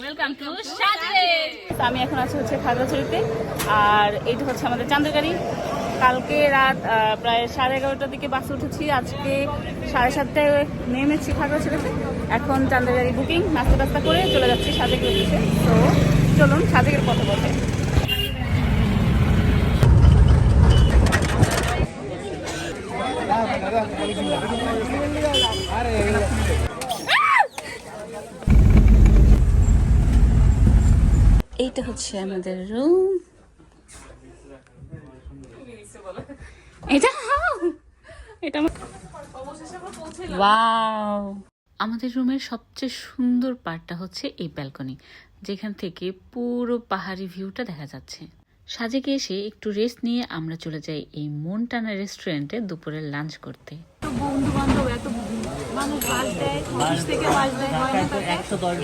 Welcome to আমি এখন আছি হচ্ছে খাগড়াছড়িতে আর এইটা হচ্ছে আমাদের চান্দ্রগাড়ি কালকে রাত প্রায় সাড়ে এগারোটার দিকে বাসে উঠেছি। আজকে সাড়ে সাতটায় নেমেছি খাগড়াছড়িতে। এখন চান্দ্রগাড়ি বুকিং নাস্তা টাস্তা করে চলে যাচ্ছি সাজেকের উদ্দেশ্যে। তো চলুন সাজেকের পথে পথে এইটা হচ্ছে আমাদের রুম এটা? এটা আমাদের রুমের সবচেয়ে সুন্দর পার্টটা হচ্ছে এই ব্যালকনি যেখান থেকে পুরো পাহাড়ি ভিউটা দেখা যাচ্ছে। সাজেকে এসে একটু রেস্ট নিয়ে আমরা চলে যাই এই মন মনটানা রেস্টুরেন্টে দুপুরের লাঞ্চ করতে। বন্ধু বান্ধব এত মানুষ বাস দেয় অফিস থেকে বাস দেয় হয় না? তাতে?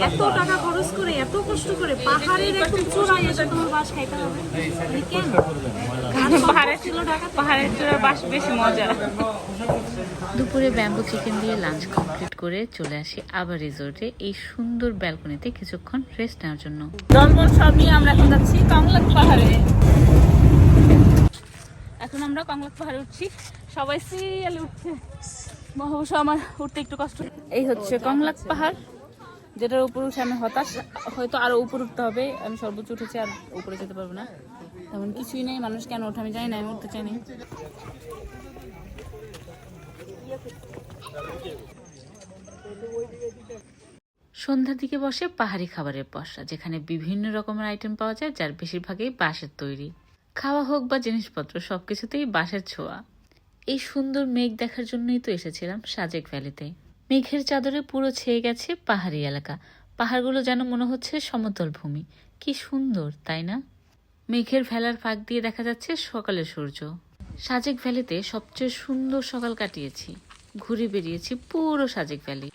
এত টাকা। খরচ করে এত কষ্ট করে পাহাড়ের একদম চূড়ায় এসে তোমার বাস খাইতে হবে। মানে কেন? পাহাড়ের ছিল টাকা পাহাড়ের চূড়ার বাস বেশি মজা। দুপুরে ব্যাম্বু চিকেন দিয়ে লাঞ্চ কমপ্লিট করে চলে আসি আবার রিসোর্টে এই সুন্দর ব্যালকনিতে কিছুক্ষণ রেস্ট নেওয়ার জন্য। জলবল সব নিয়ে আমরা এখন যাচ্ছি কংলাক পাহাড়ে। এখন আমরা কংলাক পাহাড়ে উঠছি। সবাই সিরিয়ালে উঠছে। অবশ্য আমার উঠতে একটু কষ্ট। এই হচ্ছে কংলাক পাহাড় যেটার উপর উঠে আমি হতাশ। হয়তো আরও উপর উঠতে হবে আমি সর্বোচ্চ উঠেছি আর উপরে যেতে পারব না। তেমন কিছুই নেই মানুষ কেন ওঠে আমি জানি না আমি উঠতে চাই না। সন্ধ্যার দিকে বসে পাহাড়ি খাবারের পসরা যেখানে বিভিন্ন রকমের আইটেম পাওয়া যায় যার বেশিরভাগই বাঁশের তৈরি। খাওয়া হোক বা জিনিসপত্র সবকিছুতেই বাঁশের ছোঁয়া। এই সুন্দর মেঘ দেখার জন্যই তো এসেছিলাম সাজেক ভ্যালিতে। মেঘের চাদরে পুরো ছেয়ে গেছে পাহাড়ি এলাকা। পাহাড়গুলো যেন মনে হচ্ছে সমতল ভূমি। কি সুন্দর, তাই না? মেঘের ভেলার ফাঁক দিয়ে দেখা যাচ্ছে সকালের সূর্য। সাজেক ভ্যালিতে সবচেয়ে সুন্দর সকাল কাটিয়েছি। ঘুরে বেরিয়েছি পুরো সাজেক ভ্যালি।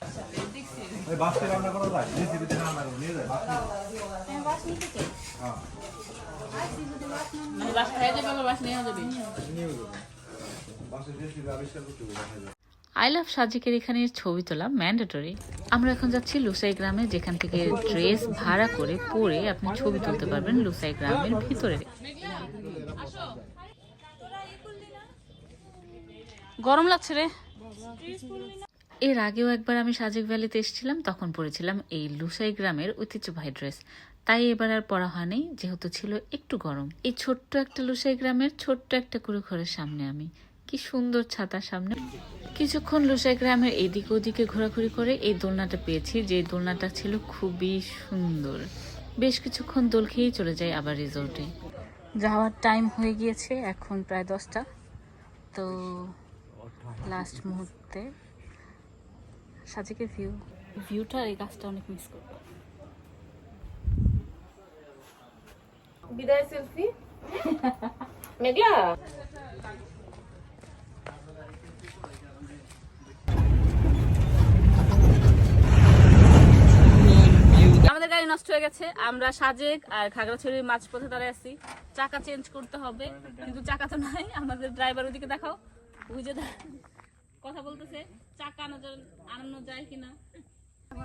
বাসে নিয়ে যাবে। আই লাভ সাজিকের এখানে ছবি তোলা ম্যান্ডেটরি। আমরা এখন যাচ্ছি লুসাই গ্রামে, যেখান থেকে ড্রেস ভাড়া করে পরে আপনি ছবি তুলতে পারবেন লুসাই গ্রামের ভিতরে। গরম লাগছে রে। এর আগেও একবার আমি সাজেক ভ্যালিতে এসেছিলাম, তখন পরেছিলাম এই লুসাই গ্রামের ঐতিহ্যবাহী ড্রেস। তাই এবার আর পরা হয়নি, যেহেতু ছিল একটু গরম। এই ছোট্ট একটা লুসাই গ্রামের ছোট্ট একটা কুড়ে ঘরের সামনে আমি। কি সুন্দর ছাতার সামনে। কিছুক্ষণ লুসাই গ্রামের এদিকে ওদিকে ঘোরাঘুরি করে এই দোলনাটা পেয়েছি, যে দোলনাটা ছিল খুবই সুন্দর। বেশ কিছুক্ষণ দোল খেয়েই চলে যাই আবার রিসোর্টে যাওয়ার টাইম হয়ে গিয়েছে, এখন প্রায় দশটা। তো লাস্ট মুহূর্তে সাজেকের ভিউ ভিউটা এই গাছটা অনেক মিস করব বিদায়, সেলফি? মেঘলা? হয়ে গেছে। আমরা সাজেক আর খাগড়াছড়ির মাঝপথে দাঁড়ায় আছি। চাকা চেঞ্জ করতে হবে কিন্তু চাকা তো নাই। আমাদের ড্রাইভার ওদিকে দেখাও। বুঝে কথা বলতেছে চাকা আনানো যায় কিনা।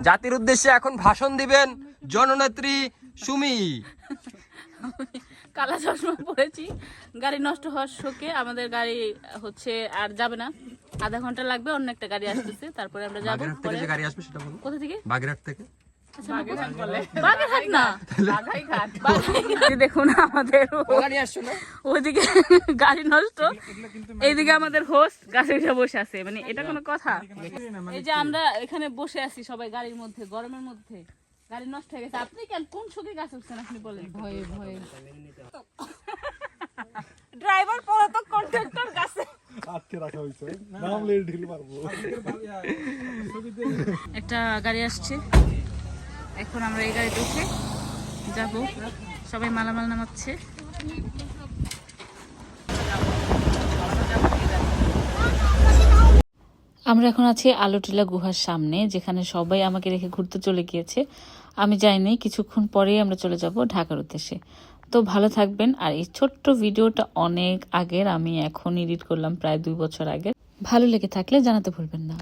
জাতির উদ্দেশ্যে এখন ভাষণ দিবেন জননেত্রী সুমি। কালা চশমা পরেছি। গাড়ি নষ্ট হওয়ার শোকে আমাদের গাড়ি হচ্ছে আর যাবে না। আধা ঘণ্টা লাগবে অন্য একটা গাড়ি আসতেছে তারপরে আমরা যাব। কোথা থেকে? বাগেরহাট থেকে। দেখুন আমাদের ওইদিকে গাড়ি নষ্ট। এইদিকে আমাদের হোস্ট গাছে উঠে বসে আছে। মানে এটা কোনো কথা। এই যে আমরা এখানে বসে আছি সবাই গাড়ির মধ্যে গরমের মধ্যে। গাড়ি নষ্ট হয়ে গেছে। আপনি কেন কোন সুখে গাছে উঠছেন আপনি বলেন। ভয়ে ভয়ে। ড্রাইভার পলাতক কন্ট্রাক্টর গাছে। আটকে রাখা হয়েছে। নাম ঢিল মারবো। একটা গাড়ি আসছে। এখন আমরা এই গাড়িতে উঠে যাব। সবাই মালামাল নামাচ্ছে। আমরা এখন আছি আলোটিলা গুহার সামনে, যেখানে সবাই আমাকে রেখে ঘুরতে চলে গিয়েছে। আমি যাইনি, কিছুক্ষণ পরেই আমরা চলে যাব ঢাকার উদ্দেশ্যে। তো ভালো থাকবেন, আর এই ছোট্ট ভিডিওটা অনেক আগের, আমি এখন এডিট করলাম প্রায় দুই বছর আগে ভালো লেগে থাকলে জানাতে ভুলবেন না।